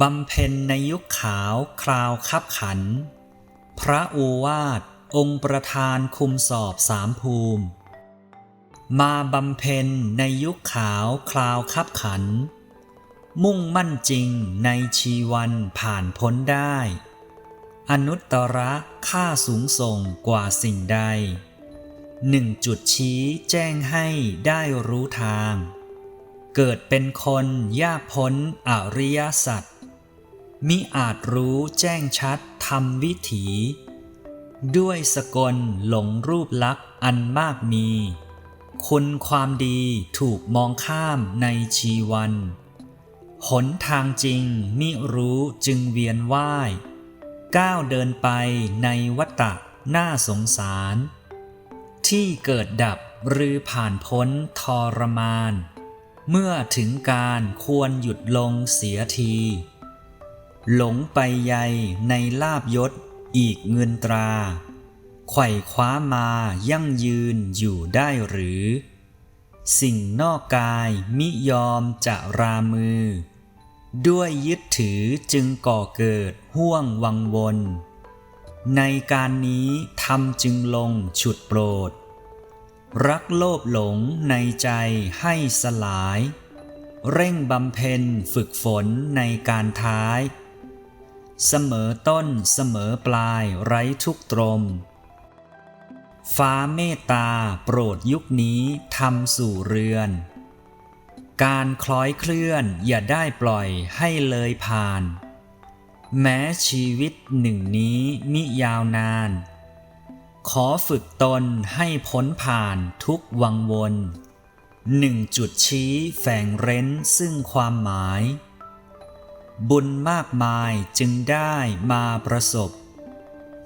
บำเพ็ญในยุคขาวคราวคับขัน พระโอวาท องค์ประธานคุมสอบสามภูมิ มาบำเพ็ญในยุคขาวคราวคับขัน มุ่งมั่นจริงในชีวันผ่านพ้นได้ อนุตตระค่าสูงส่งกว่าสิ่งใดหนึ่งจุดชี้แจ้งให้ได้รู้ทาง เกิดเป็นคนยากพ้นอริยสัจ มิอาจรู้แจ้งชัดทำวิถี ด้วยสกลหลงรูปลักษณ์อันมากมี คุณความดีถูกมองข้ามในชีวัน หนทางจริงมิรู้จึงเวียนว่าย ก้าวเดินไปในวัฏฏะน่าสงสาร ที่เกิดดับหรือผ่านพ้นทรมาน เมื่อถึงการควรหยุดลงเสียที หลงไปใยในลาบยศอีกเงินตราไขว่คว้ามายั่งยืนอยู่ได้หรือ สิ่งนอกกายมิยอมจะรามือ ด้วยยึดถือจึงก่อเกิดห่วงวังวน ในการนี้ทำจึงลงฉุดโปรด รักโลภหลงในใจให้สลาย เร่งบำเพ็ญฝึกฝนในการท้าย เสมอต้นเสมอปลายไร้ทุกตรม ฟ้าเมตตาโปรดยุคนี้ทำสู่เรือน การคล้อยเคลื่อนอย่าได้ปล่อยให้เลยผ่าน แม้ชีวิตหนึ่งนี้มิยาวนาน ขอฝึกตนให้พ้นผ่านทุกวังวนหนึ่งจุดชี้แฝงเร้นซึ่งความหมาย บุญมากมายจึงได้มาประสบ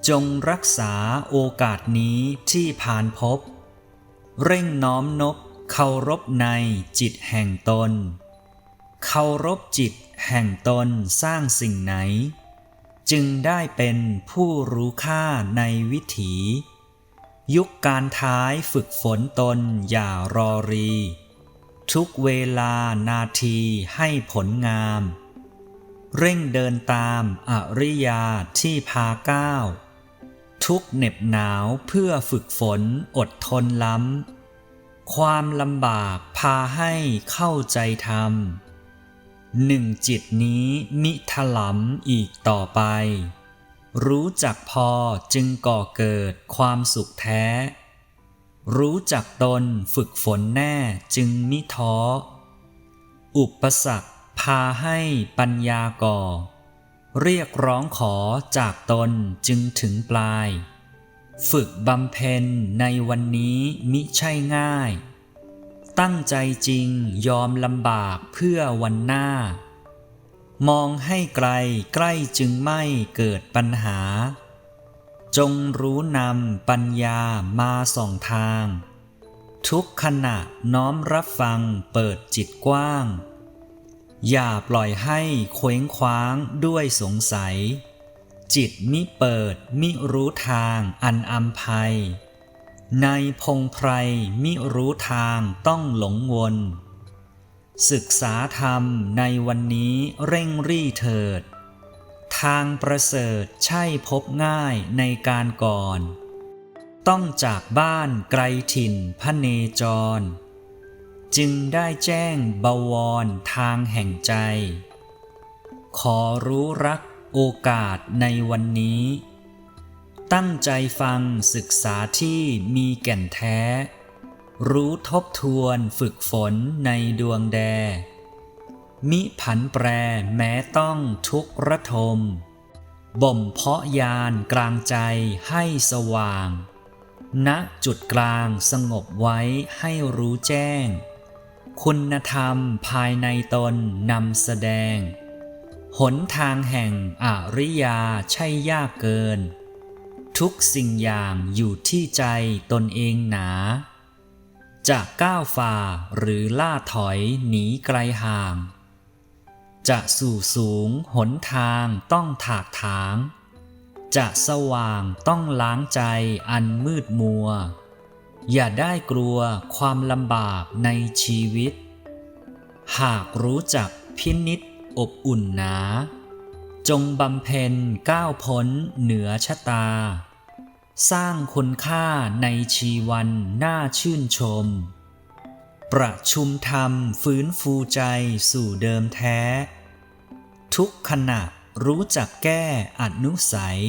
จงรักษาโอกาสนี้ที่ผ่านพบ เร่งน้อมนบเคารพในจิตแห่งตน เคารพจิตแห่งตนสร้างสิ่งไหน จึงได้เป็นผู้รู้ค่าในวิถี ยุคการท้ายฝึกฝนตนอย่ารอรี ทุกเวลานาทีให้ผลงาม เร่งเดินตามอริยาที่พาก้าว ทุกเหน็บหนาวเพื่อฝึกฝนอดทนล้ำ ความลำบากพาให้เข้าใจธรรม หนึ่งจิตนี้มิถลำอีกต่อไป รู้จักพอจึงก่อเกิดความสุขแท้ รู้จักตนฝึกฝนแน่จึงมิท้ออุปสรรค พาให้ปัญญาก่อ เรียกร้องขอจากตนจึงถึงปลาย ฝึกบำเพ็ญในวันนี้มิใช่ง่าย ตั้งใจจริงยอมลำบากเพื่อวันหน้า มองให้ไกลใกล้จึงไม่เกิดปัญหา จงรู้นำปัญญามาส่องทาง ทุกขณะน้อมรับฟังเปิดจิตกว้าง อย่าปล่อยให้เคว้งคว้างด้วยสงสัย จิตมิเปิดมิรู้ทางอันอัมภัย ในพงไพรมิรู้ทางต้องหลงวน ศึกษาธรรมในวันนี้เร่งรี่เถิด ทางประเสริฐใช่พบง่ายในการก่อน ต้องจากบ้านไกลถิ่นพระเนจร จึงได้แจ้งบวรทางแห่งใจ ขอรู้รักโอกาสในวันนี้ ตั้งใจฟังศึกษาที่มีแก่นแท้ รู้ทบทวนฝึกฝนในดวงแด มิผันแปรแม้ต้องทุกข์ระทม บ่มเพาะยานกลางใจให้สว่างณจุดกลางสงบไว้ให้รู้แจ้ง คุณธรรมภายในตนนำแสดง หนทางแห่งอริยาใช่ยากเกิน ทุกสิ่งอย่างอยู่ที่ใจตนเองหนา จะก้าวฝ่าหรือล่าถอยหนีไกลห่าง จะสู่สูงหนทางต้องถากถาง จะสว่างต้องล้างใจอันมืดมัว อย่าได้กลัวความลำบากในชีวิต หากรู้จักพินิษอบอุ่นหนา จงบำเพ็ญก้าวพ้นเหนือชะตา สร้างคุณค่าในชีวันน่าชื่นชม ประชุมธรรมฟื้นฟูใจสู่เดิมแท้ ทุกขณะรู้จักแก้อนุสัย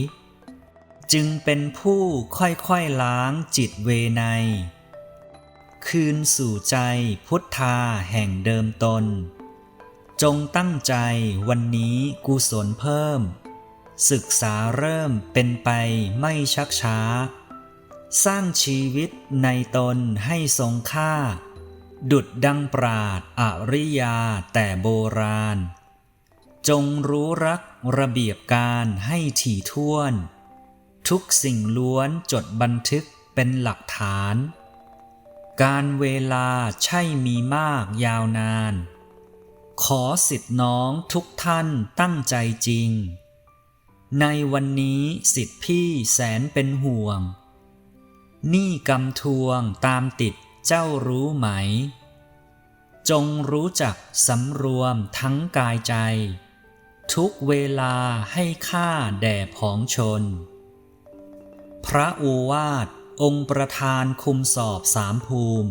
จึงเป็นผู้ค่อยๆล้างจิตเวไนคืนสู่ใจพุทธาแห่งเดิมตน จงตั้งใจวันนี้กุศลเพิ่ม ศึกษาเริ่มเป็นไปไม่ชักช้า สร้างชีวิตในตนให้ทรงค่า ดุดดังปราดอริยาแต่โบราณ จงรู้รักระเบียบการให้ถี่ถ้วน ทุกสิ่งล้วนจดบันทึกเป็นหลักฐาน การเวลาใช่มีมากยาวนาน ขอสิทธิน้องทุกท่านตั้งใจจริง ในวันนี้สิทธิพี่แสนเป็นห่วง นี่กำทวงตามติดเจ้ารู้ไหม จงรู้จักสำรวมทั้งกายใจ ทุกเวลาให้ค่าแด่ผองชน พระโอวาท องค์ประธานคุมสอบสามภูมิ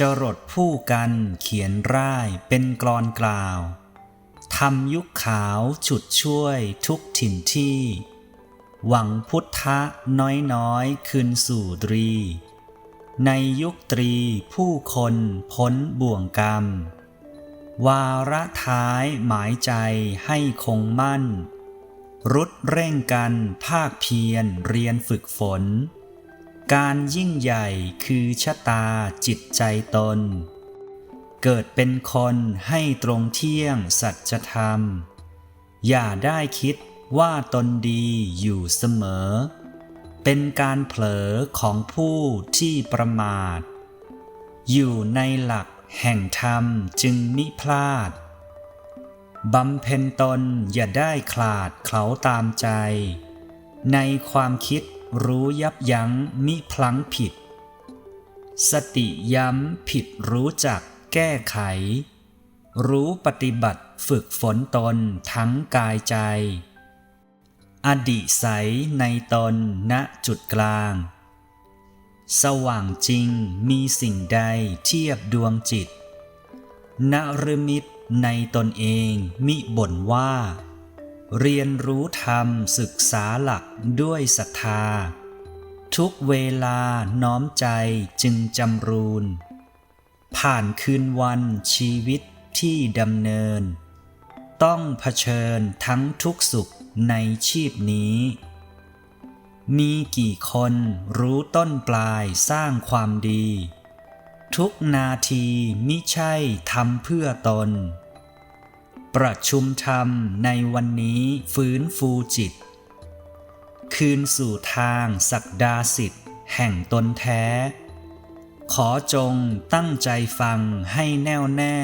จรดผู้กันเขียนร่ายเป็นกรอนกล่าว ทำยุคขาวฉุดช่วยทุกถิ่นที่ หวังพุทธะน้อยน้อยคืนสู่ตรี ในยุคตรีผู้คนพ้นบ่วงกรรม วาระท้ายหมายใจให้คงมั่น รุดเร่งกันภาคเพียรเรียนฝึกฝน การยิ่งใหญ่คือชะตาจิตใจตน เกิดเป็นคนให้ตรงเที่ยงสัจธรรม อย่าได้คิดว่าตนดีอยู่เสมอ เป็นการเผลอของผู้ที่ประมาท อยู่ในหลักแห่งธรรมจึงมิพลาดบำเพ็ญตนอย่าได้ขลาดเขาตามใจ ในความคิดรู้ยับยั้งมิพลั้งผิด สติย้ำผิดรู้จัก แก้ไข รู้ปฏิบัติฝึกฝนตนทั้งกายใจ อดีใสในตนณจุดกลาง สว่างจริงมีสิ่งใดเทียบดวงจิตนรมิตในตนเองมิบ่นว่า เรียนรู้ธรรมศึกษาหลักด้วยศรัทธา ทุกเวลาน้อมใจจึงจำรูน ผ่านคืนวันชีวิตที่ดำเนิน ต้องเผชิญทั้งทุกสุขในชีพนี้ มีกี่คนรู้ต้นปลายสร้างความดี ทุกนาทีมิใช่ทำเพื่อตน ประชุมธรรมในวันนี้ฟื้นฟูจิต คืนสู่ทางศักดาสิทธิ์แห่งตนแท้ ขอจงตั้งใจฟังให้แน่วแน่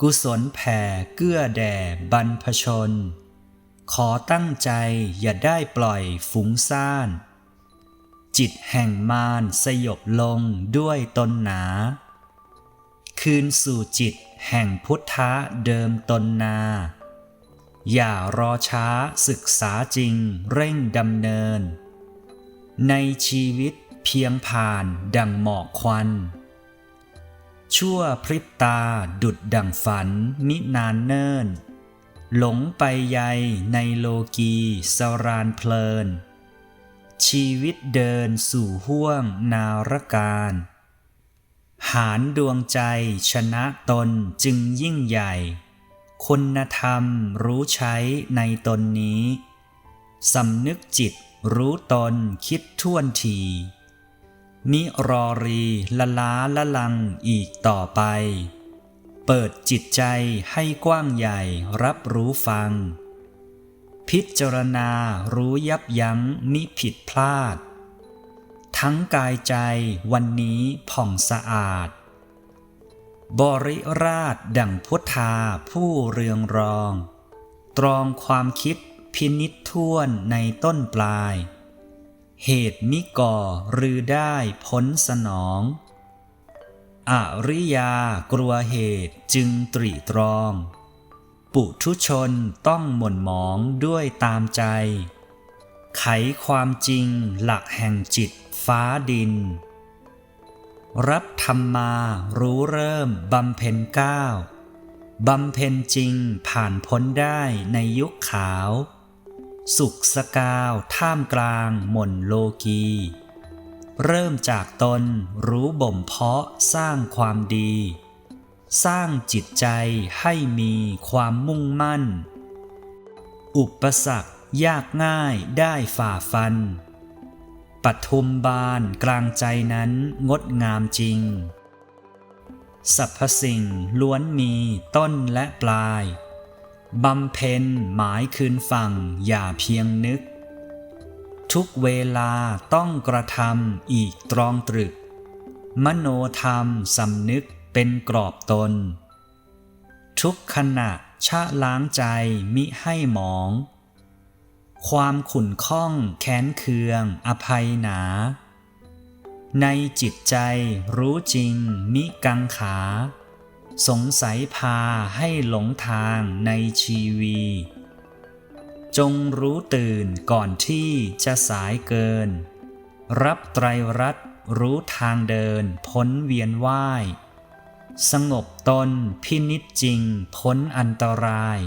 กุศลแผ่เกื้อแด่บรรพชน ขอตั้งใจอย่าได้ปล่อยฟุ้งซ่าน จิตแห่งมารสยบลงด้วยตนหนา คืนสู่จิตแห่งพุทธะเดิมตนนา อย่ารอช้าศึกษาจริงเร่งดำเนิน ในชีวิต เพียงผ่านดังหมอกควัน ชั่วพริบตาดุดดังฝันมินานเนิ่น หลงไปใยในโลกีสรานเพลิน ชีวิตเดินสู่ห้วงนารการ หารดวงใจชนะตนจึงยิ่งใหญ่ คุณธรรมรู้ใช้ในตนนี้สำนึกจิตรู้ตนคิดท่วนที มิรอรีละล้าละลังอีกต่อไป เปิดจิตใจให้กว้างใหญ่รับรู้ฟัง พิจารณารู้ยับยั้งมิผิดพลาด ทั้งกายใจวันนี้ผ่องสะอาด บริราชดั่งพุทธาผู้เรืองรอง ตรองความคิดพินิจท่วนในต้นปลาย เหตุมิก่อหรือได้พ้นสนอง อริยากลัวเหตุจึงตรีตรอง ปุถุชนต้องหม่นหมองด้วยตามใจ ไขความจริงหลักแห่งจิตฟ้าดิน รับธรรมมารู้เริ่มบำเพ็ญก้าวบำเพ็ญจริงผ่านพ้นได้ในยุคขาว สุขสกาว ท่ามกลางหม่นโลกี เริ่มจากตนรู้บ่มเพาะสร้างความดี สร้างจิตใจให้มีความมุ่งมั่น อุปสรรคยากง่ายได้ฝ่าฟันปทุมบานกลางใจนั้นงดงามจริง สรรพสิ่งล้วนมีต้นและปลาย บำเพ็ญหมายคืนฝั่งอย่าเพียงนึก ทุกเวลาต้องกระทำอีกตรองตรึก มโนธรรมสำนึกเป็นกรอบตน ทุกขณะชะล้างใจมิให้หมอง ความขุ่นข้องแค้นเคืองอภัยหนา ในจิตใจรู้จริงมิกังขา สงสัยพาให้หลงทางในชีวี จงรู้ตื่นก่อนที่จะสายเกิน รับไตรรัตน์รู้ทางเดินพ้นเวียนว่าย สงบตนพินิจจริงพ้นอันตราย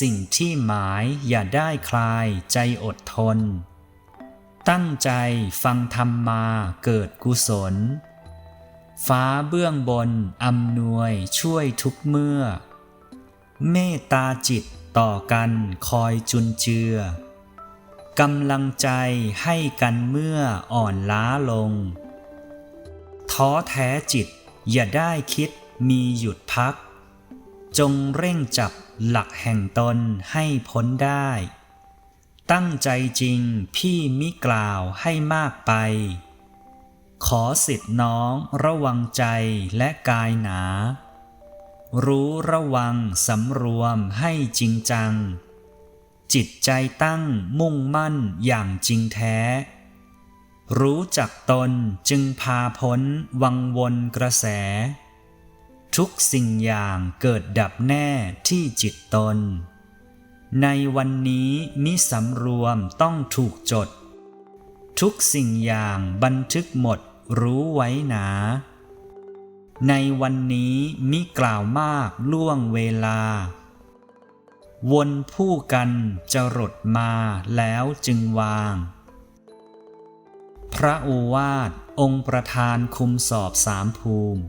สิ่งที่หมายอย่าได้คลายใจอดทน ตั้งใจฟังธรรมมาเกิดกุศล ฟ้าเบื้องบนอำนวยช่วยทุกเมื่อ เมตตาจิตต่อกันคอยจุนเจือกำลังใจให้กันเมื่ออ่อนล้าลง ท้อแท้จิตอย่าได้คิดมีหยุดพัก จงเร่งจับหลักแห่งตนให้พ้นได้ ตั้งใจจริงพี่มิกล่าวให้มากไป ขอสิทธิน้องระวังใจและกายหนา รู้ระวังสำรวมให้จริงจัง จิตใจตั้งมุ่งมั่นอย่างจริงแท้ รู้จักตนจึงพาพ้นวังวนกระแส ทุกสิ่งอย่างเกิดดับแน่ที่จิตตน ในวันนี้มิสำรวมต้องถูกจด ทุกสิ่งอย่างบันทึกหมด รู้ไว้หนา ในวันนี้มิกล่าวมากล่วงเวลา วนผู้กันจะรดมาแล้วจึงวาง พระโอวาทองค์ประธานคุมสอบสามภูมิ